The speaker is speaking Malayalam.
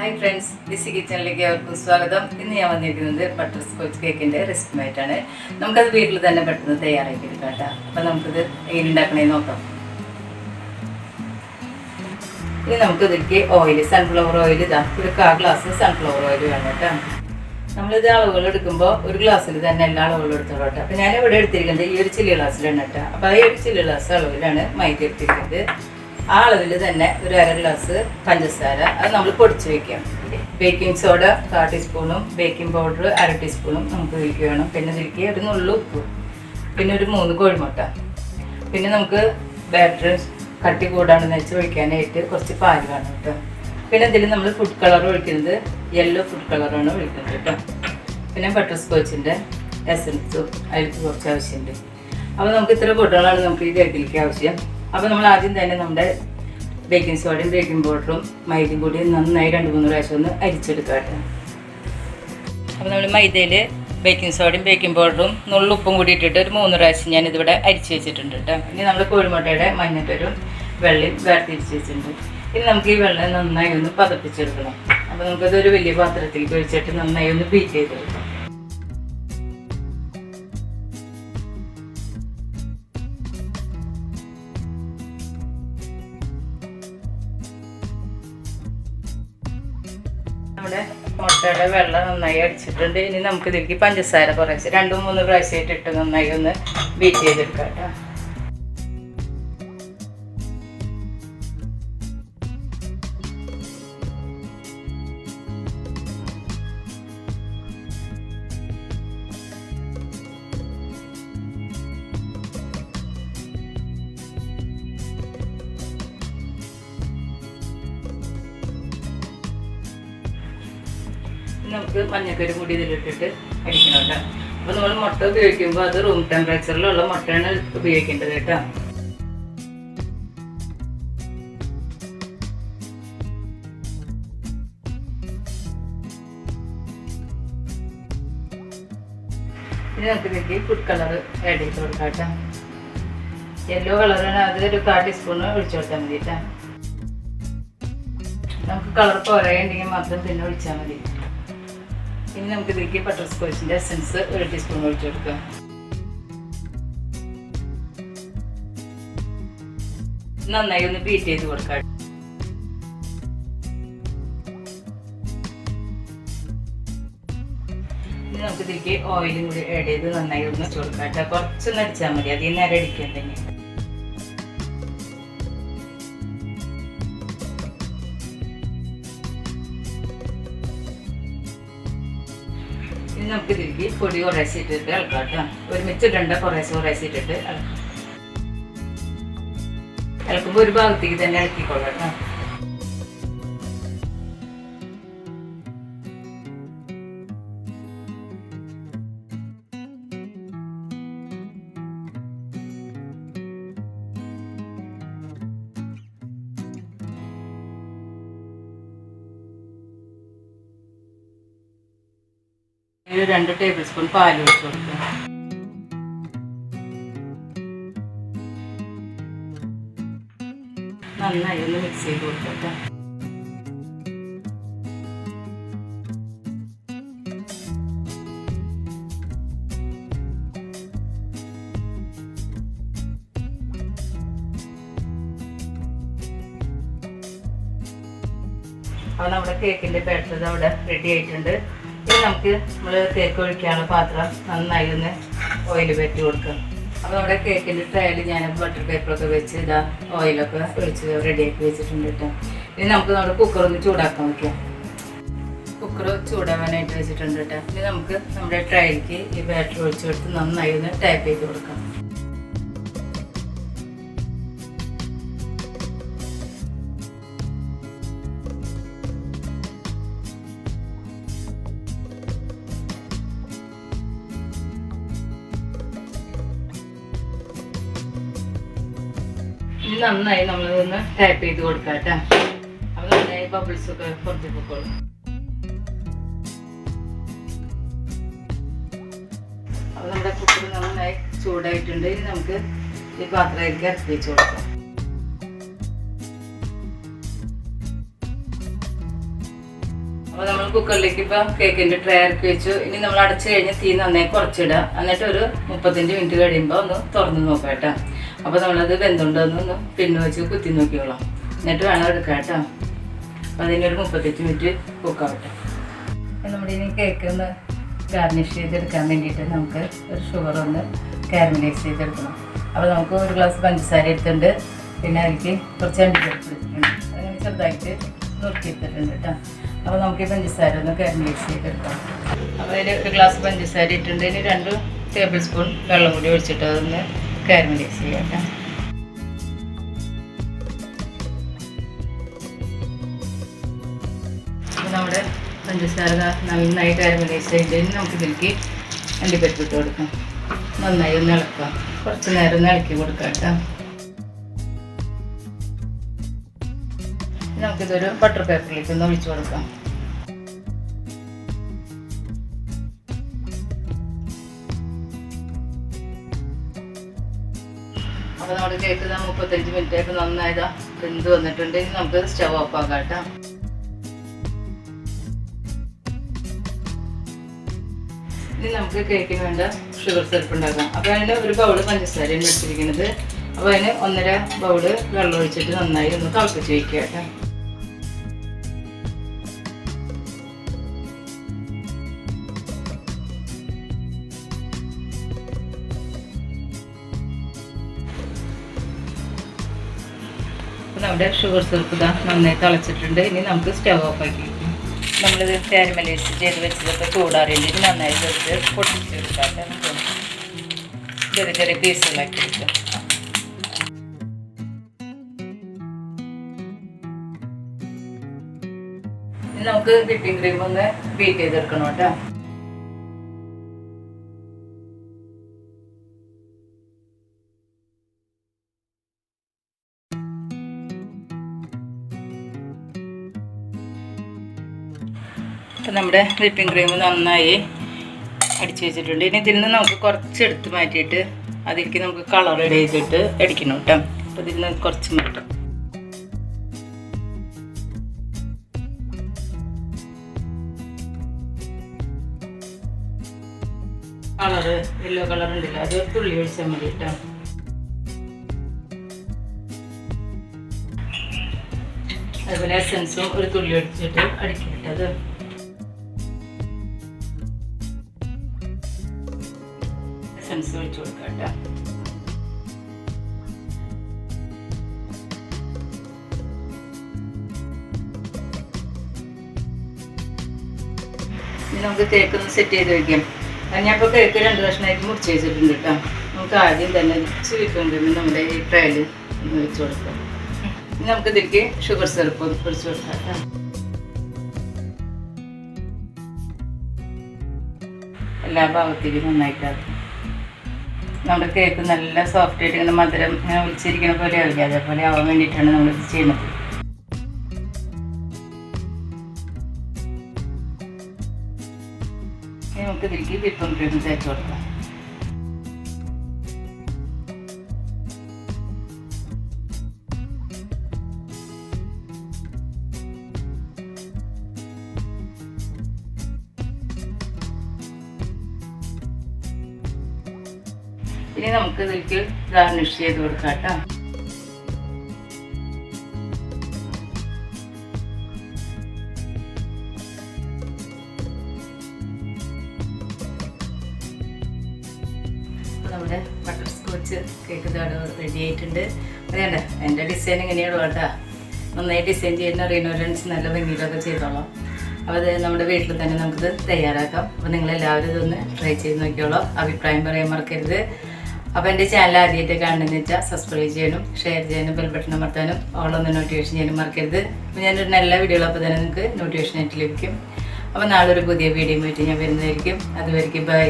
ഹായ് ഫ്രണ്ട്സ് ഡിസി കിച്ചണിലേക്ക് അവർക്കും സ്വാഗതം. ഇന്ന് ഞാൻ വന്നിരിക്കുന്നത് ബട്ടർ സ്കോച്ച് കേക്കിന്റെ റെസിപ്പിയായിട്ടാണ് നമുക്കത് വീട്ടിൽ തന്നെ പെട്ടെന്ന് തയ്യാറാക്കി എടുക്കാം കേട്ടോ അപ്പം നമുക്കിത് എങ്ങനെ ഉണ്ടാക്കണേ നോക്കാം. ഇനി നമുക്ക് ഇതിലേക്ക് ഓയിൽ സൺഫ്ലവർ ഓയിൽ ഇതാ. ഒരു കാ ഗ്ലാസ് സൺഫ്ലവർ ഓയിൽ വേണം കേട്ടോ. നമ്മളിത് അളവുകൾ എടുക്കുമ്പോൾ ഒരു ഗ്ലാസ്സിൽ തന്നെ എല്ലാ അളവുകളും എടുത്തോളൂ കേട്ടോ. അപ്പം ഞാൻ ഇവിടെ എടുത്തിരിക്കുന്നത് ഈ ഒരു ചില്ലി ഗ്ലാസ്സിലാണ് കേട്ടോ. അപ്പോൾ ആ ഒരു ചില്ലി ഗ്ലാസ് അളവിലാണ് മൈദ എടുത്തിരിക്കുന്നത്. ആ അളവിൽ തന്നെ ഒരു അര ഗ്ലാസ് പഞ്ചസാര. അത് നമ്മൾ പൊടിച്ച് വെക്കാം. ബേക്കിംഗ് സോഡ കാ ടീസ്പൂണും ബേക്കിംഗ് പൗഡർ അര ടീസ്പൂണും നമുക്ക് വേണം. പിന്നെ ഇതിലേക്ക് ഒരു നുള്ളു ഉപ്പ് പിന്നെ ഒരു മൂന്ന് കോഴിമുട്ട. പിന്നെ നമുക്ക് ബാറ്റർ കട്ടി കൂടാണെന്ന് വെച്ച് ഒഴിക്കാനായിട്ട് കുറച്ച് പാൽ വേണം കേട്ടോ. പിന്നെ ഇതിൽ നമ്മൾ ഫുഡ് കളർ ഒഴിക്കുന്നത് യെല്ലോ ഫുഡ് കളറാണ് ഒഴിക്കുന്നത് കേട്ടോ. പിന്നെ ബട്ടർ സ്കോച്ചിന്റെ എസൻസും അതിലേക്ക് കുറച്ച് ആവശ്യമുണ്ട്. അപ്പോൾ നമുക്ക് ഇത്ര പൊട്ടുകളാണ് നമുക്ക് ഈ കേക്കിലേക്ക് ആവശ്യം. അപ്പോൾ നമ്മൾ ആദ്യം തന്നെ നമ്മുടെ ബേക്കിംഗ് സോഡയും ബേക്കിംഗ് പൗഡറും മൈദയും കൂടി നന്നായി രണ്ട് മൂന്ന് പ്രാവശ്യം ഒന്ന് അരിച്ചെടുക്കാം കേട്ടോ. അപ്പോൾ നമ്മൾ മൈദയിൽ ബേക്കിംഗ് സോഡയും ബേക്കിംഗ് പൗഡറും നുള്ളുപ്പും കൂടി ഇട്ടിട്ട് ഒരു മൂന്ന് പ്രാവശ്യം ഞാൻ ഇതിവിടെ അരിച്ച് വെച്ചിട്ടുണ്ട് കേട്ടോ. ഇനി നമ്മൾ കോഴിമുട്ടയുടെ മഞ്ഞപ്പൊരും വെള്ളയും വേർതിരിച്ച് വെച്ചിട്ടുണ്ട്. ഇനി നമുക്ക് ഈ വെള്ളം നന്നായി ഒന്ന് പതപ്പിച്ചെടുക്കണം. അപ്പോൾ നമുക്കതൊരു വലിയ പാത്രത്തിലേക്ക് ഒഴിച്ചിട്ട് നന്നായി ഒന്ന് ബീറ്റ് ചെയ്തെടുക്കാം. മുട്ടയുടെ വെള്ളം നന്നായി അടിച്ചിട്ടുണ്ട്. ഇനി നമുക്ക് ഇതിലേക്ക് പഞ്ചസാര കുറച്ച് രണ്ടും മൂന്ന് പ്രാവശ്യമായിട്ട് ഇട്ട് നന്നായി ഒന്ന് ബീറ്റ് ചെയ്തെടുക്കാം കേട്ടോ. നമുക്ക് മഞ്ഞക്കരി കൂടി ഇതിലിട്ടിട്ട് അടിക്കണം കേട്ടോ അപ്പോൾ നമ്മൾ മുട്ട ഉപയോഗിക്കുമ്പോൾ അത് റൂം ടെമ്പറേച്ചറിലുള്ള മുട്ടയാണ് ഉപയോഗിക്കേണ്ടത് കേട്ടോ. ഇനി ഫുഡ് കളർ ആഡ് ചെയ്ത് കൊടുക്കാം കേട്ടോ. യെല്ലോ കളറാണ് അത് ഒരു കാ ടീസ്പൂൺ ഒഴിച്ചു കൊടുത്താൽ മതി കേട്ടോ. നമുക്ക് കളർ പോരായുണ്ടെങ്കിൽ മാത്രം പിന്നെ ഒഴിച്ചാൽ മതി. ഇനി നമുക്ക് ഇതിലേക്ക് ബട്ടർ സ്കോച്ചിന്റെ എസൻസ് ഒരു ടീസ്പൂൺ ഒഴിച്ചു കൊടുക്കാം നന്നായി ഒന്ന് ബീറ്റ് ചെയ്ത് കൊടുക്കാം. ഇനി നമുക്ക് ഇതിലേക്ക് ഓയിലും കൂടി ആഡ് ചെയ്ത് നന്നായി ഒന്ന് വെച്ച് കൊടുക്കാം കുറച്ചൊന്ന് അടിച്ചാൽ മതി. അധികം നേരെ അടിക്കാൻ ഇനി. നമുക്ക് തിരികെ പൊടി കുറേശ്ശെ ഇട്ടിട്ട് ഇളക്കാം കേട്ടോ ഒരുമിച്ച് ഇടണ്ട കുറേശ്ശെ കുറേശ്ശെ ഇട്ടിട്ട് ഇളക്കാം. ഇളക്കുമ്പോൾ ഒരു ഭാഗത്തേക്ക് തന്നെ ഇളക്കിക്കോളാം കേട്ടോ. രണ്ട് ടേബിൾ സ്പൂൺ പാൽ ഒഴിച്ച് കൊടുക്കുക. നന്നായി ഒന്ന് മിക്സ് ചെയ്ത് കൊടുക്കട്ടെ അപ്പോൾ നമ്മുടെ കേക്കിന്റെ ബാറ്റർ അവിടെ റെഡി ആയിട്ടുണ്ട്. ഇനി നമുക്ക് നമ്മൾ കേക്ക് ഒഴിക്കാനുള്ള പാത്രം നന്നായി ഒന്ന് ഓയിൽ പറ്റി കൊടുക്കാം അപ്പോൾ നമ്മുടെ കേക്കിന്റെ ട്രയൽ ഞാൻ ബട്ടർ പേപ്പറൊക്കെ വെച്ച് ഇതാ ഓയിലൊക്കെ ഒഴിച്ച് റെഡിയാക്കി വെച്ചിട്ടുണ്ട് കേട്ടോ. ഇനി നമുക്ക് നമ്മുടെ കുക്കർ ഒന്ന് ചൂടാക്കാൻ വയ്ക്കാം കുക്കർ ചൂടാവാനായിട്ട് വെച്ചിട്ടുണ്ട് കേട്ടോ. ഇനി നമുക്ക് നമ്മുടെ ട്രയലിലേക്ക് ഈ ബാറ്റർ ഒഴിച്ച് കൊടുത്ത് നന്നായി ഒന്ന് ടൈപ്പ് ചെയ്ത് കൊടുക്കാം. നന്നായി നമ്മളിതൊന്ന് ടാപ്പ് ചെയ്ത് കൊടുക്കാം അപ്പോൾ നന്നായി ബബിൾസ് ഒക്കെ പുറത്ത് പൊക്കോളും അപ്പോൾ നമ്മുടെ കുക്കർ നന്നായി ചൂടായിട്ടുണ്ട്. ഇനി നമുക്ക് ഈ പാത്രത്തിലേക്ക് ഇറക്കി വെച്ച് കൊടുക്കാം. അപ്പോൾ നമ്മൾ കുക്കറിലേക്ക് ഇപ്പോൾ കേക്കിന്റെ ട്രേ ഇറക്കി വെച്ചു. ഇനി നമ്മൾ അടച്ചു കഴിഞ്ഞ് തീ നന്നായി കുറച്ചിടുക. എന്നിട്ട് ഒരു മുപ്പത്തഞ്ച് മിനിറ്റ് കഴിയുമ്പോൾ ഒന്ന് തുറന്ന് നോക്കാം കേട്ടോ. അപ്പോൾ നമ്മളത് വെന്തുണ്ടോന്നൊന്ന് പിന്നെ വെച്ച് കുത്തി നോക്കിയോളാം എന്നിട്ട് വേണം എടുക്കാം കേട്ടോ. അപ്പോൾ അതിനൊരു മുപ്പത്തഞ്ച് മിനിറ്റ് കുക്കാവട്ടെ. നമ്മുടെ ഇനി കേക്ക് ഒന്ന് ഗാർണിഷ് ചെയ്തെടുക്കാൻ വേണ്ടിയിട്ട് നമുക്ക് ഒരു ഷുഗർ ഒന്ന് കാരമലൈസ് ചെയ്തെടുക്കണം. അപ്പോൾ നമുക്ക് ഒരു ഗ്ലാസ് പഞ്ചസാര എടുത്തിട്ടുണ്ട്. പിന്നെ അതിലേക്ക് കുറച്ച് അണ്ടിപ്പരിപ്പ് എടുത്തിട്ടുണ്ട്. അങ്ങനെ ചെറുതായിട്ട് നുറുക്കിയെടുത്തിട്ടുണ്ട് കേട്ടോ. അപ്പോൾ നമുക്ക് ഈ പഞ്ചസാര ഒന്ന് കാരമലൈസ് ചെയ്തെടുക്കാം. അപ്പോൾ അതിൽ ഒരു ഗ്ലാസ് പഞ്ചസാര ഇട്ടിട്ടുണ്ട്. ഇനി രണ്ട് ടേബിൾ സ്പൂൺ വെള്ളം കൂടി ഒഴിച്ചിട്ട് അതൊന്ന് കാരമലൈസ് ചെയ്യാം കേട്ടോ. നമ്മുടെ പഞ്ചസാര നന്നായി കാരമലൈസ് ചെയ്ത് നമുക്ക് ഇതിലേക്ക് അണ്ടിപ്പരിപ്പ് ഇട്ട് കൊടുക്കാം. നന്നായി ഒന്ന് ഇളക്കാം കുറച്ച് നേരം ഇളക്കി കൊടുക്കാം കേട്ടോ. നമുക്കിതൊരു ബട്ടർ പേപ്പറിലേക്ക് ഒന്ന് ഒഴിച്ചു കൊടുക്കാം. അപ്പോൾ നമ്മുടെ കേക്ക് മുപ്പത്തഞ്ച് മിനിറ്റ് ആയിട്ട് നന്നായതാ. വെന്ത് വന്നിട്ടുണ്ട്? ഇനി നമുക്ക് സ്റ്റവ് ഓഫ് ആക്കാം കേട്ടോ. ഇനി നമുക്ക് കേക്കിന് വേണ്ട ഷുഗർ സിറപ്പ് ഉണ്ടാക്കാം. അപ്പോൾ അതിന് ഒരു ബൗൾ പഞ്ചസാരയാണ് വെച്ചിരിക്കുന്നത്. അപ്പോൾ അതിന് ഒന്നര ബൗൾ വെള്ളം ഒഴിച്ചിട്ട് നന്നായി ഒന്ന് തിളപ്പിച്ച് വയ്ക്കുക കേട്ടോ. നമ്മുടെ ഷുഗർ സിറപ്പ് ഇതാ നന്നായി തിളച്ചിട്ടുണ്ട്. ഇനി നമുക്ക് സ്റ്റവ് ഓഫ് ആക്കി നമ്മൾ നമ്മളിത് കാരമലൈസ് ചെയ്ത് വെച്ചതൊക്കെ ചൂടാറിയിട്ട് നന്നായി വെച്ച് പൊട്ടിച്ചെടുക്കാം കേട്ടോ. ചെറിയ ചെറിയ പീസുകളാക്കി എടുക്കാം. നമുക്ക് വിപ്പിംഗ് ക്രീം ഒന്ന് ബീറ്റ് ചെയ്തെടുക്കണം കേട്ടോ. അപ്പം നമ്മുടെ വിപ്പിംഗ് ക്രീം നന്നായി അടിച്ചു വെച്ചിട്ടുണ്ട്. ഇനി ഇതിൽ നിന്ന് നമുക്ക് കുറച്ച് എടുത്ത് മാറ്റിയിട്ട് അതിലേക്ക് നമുക്ക് കളർ ഇട ചെയ്തിട്ട് അടിക്കണം കേട്ടോ. അപ്പോൾ ഇതിൽ നിന്ന് കുറച്ച് മാറ്റാം. കളറ് യെല്ലോ കളർ ഉണ്ടല്ലോ അത് തുള്ളി ഒഴിച്ചാൽ മതി കേട്ടോ. അതുപോലെ എസൻസും ഒരു തുള്ളി ഒഴിച്ചിട്ട് അടിക്കട്ടത് എസൻസ് വെച്ച് കൊടുക്കാം കേട്ടോ. നമുക്ക് കേക്ക് ഒന്ന് സെറ്റ് ചെയ്ത് വെക്കാം. ഞാനിപ്പോൾ കേക്ക് രണ്ട് കഷ്ണമായിട്ട് മുറിച്ച് വെച്ചിട്ടുണ്ട് കേട്ടോ. നമുക്ക് ആദ്യം തന്നെ സ്വീറ്റ് നമ്മുടെ ഈ ട്രയൽ വെച്ച് കൊടുക്കാം. ഇനി നമുക്ക് ഇതിലേക്ക് ഷുഗർ സിറപ്പ് ഒന്ന് ഒഴിച്ച് കൊടുക്കാം കേട്ടോ. എല്ലാ ഭാഗത്തേക്കും നന്നായിട്ടാക്കും നമ്മുടെ കേക്ക് നല്ല സോഫ്റ്റ് ആയിട്ട് ഇങ്ങനെ മധുരം ഇങ്ങനെ ഒളിച്ചിരിക്കുന്ന പോലെ ആവില്ല അതേപോലെ ആവാൻ വേണ്ടിയിട്ടാണ് നമ്മളിത് ചെയ്യുന്നത്. നമുക്ക് ഇതിലേക്ക് വിപ്പം ക്രീം തേച്ച് കൊടുക്കാം. ഇനി നമുക്ക് ഇതിലേക്ക് ഗാർണിഷ് ചെയ്ത് കൊടുക്കാം കേട്ടോ. നമ്മുടെ ബട്ടർ സ്കോച്ച് കേക്ക് റെഡി ആയിട്ടുണ്ട്. അറിയണ്ട എന്റെ ഡിസൈൻ ഇങ്ങനെയാണ് കേട്ടോ. നന്നായി ഡിസൈൻ ചെയ്യുന്ന റിനോറൻസ് നല്ല ഭംഗിയിലൊക്കെ ചെയ്തോളാം. അപ്പോൾ അത് നമ്മുടെ വീട്ടിൽ തന്നെ നമുക്കിത് തയ്യാറാക്കാം. അപ്പോൾ നിങ്ങളെല്ലാവരും ഇതൊന്ന് ട്രൈ ചെയ്ത് നോക്കിയോളാം അഭിപ്രായം പറയാൻ മറക്കരുത്. അപ്പോൾ എന്റെ ചാനൽ ആദ്യമായിട്ട് കണ്ടെന്ന് വെച്ചാൽ സബ്സ്ക്രൈബ് ചെയ്യണം ഷെയർ ചെയ്യാനും ബെൽബട്ടൺ അമർത്താനും ഓളൊന്ന് നോട്ടിഫിക്കേഷൻ ചെയ്യാനും മറക്കരുത്. അപ്പോൾ ഞാനൊരു നല്ല വീഡിയോ അപ്പോൾ തന്നെ നിങ്ങൾക്ക് നോട്ടിഫിക്കേഷൻ ആയിട്ട് ലഭിക്കും. അപ്പോൾ നാളെ ഒരു പുതിയ വീഡിയോ ആയിട്ട് ഞാൻ വരുന്നതായിരിക്കും. അതുവരെയ്ക്കും ബൈ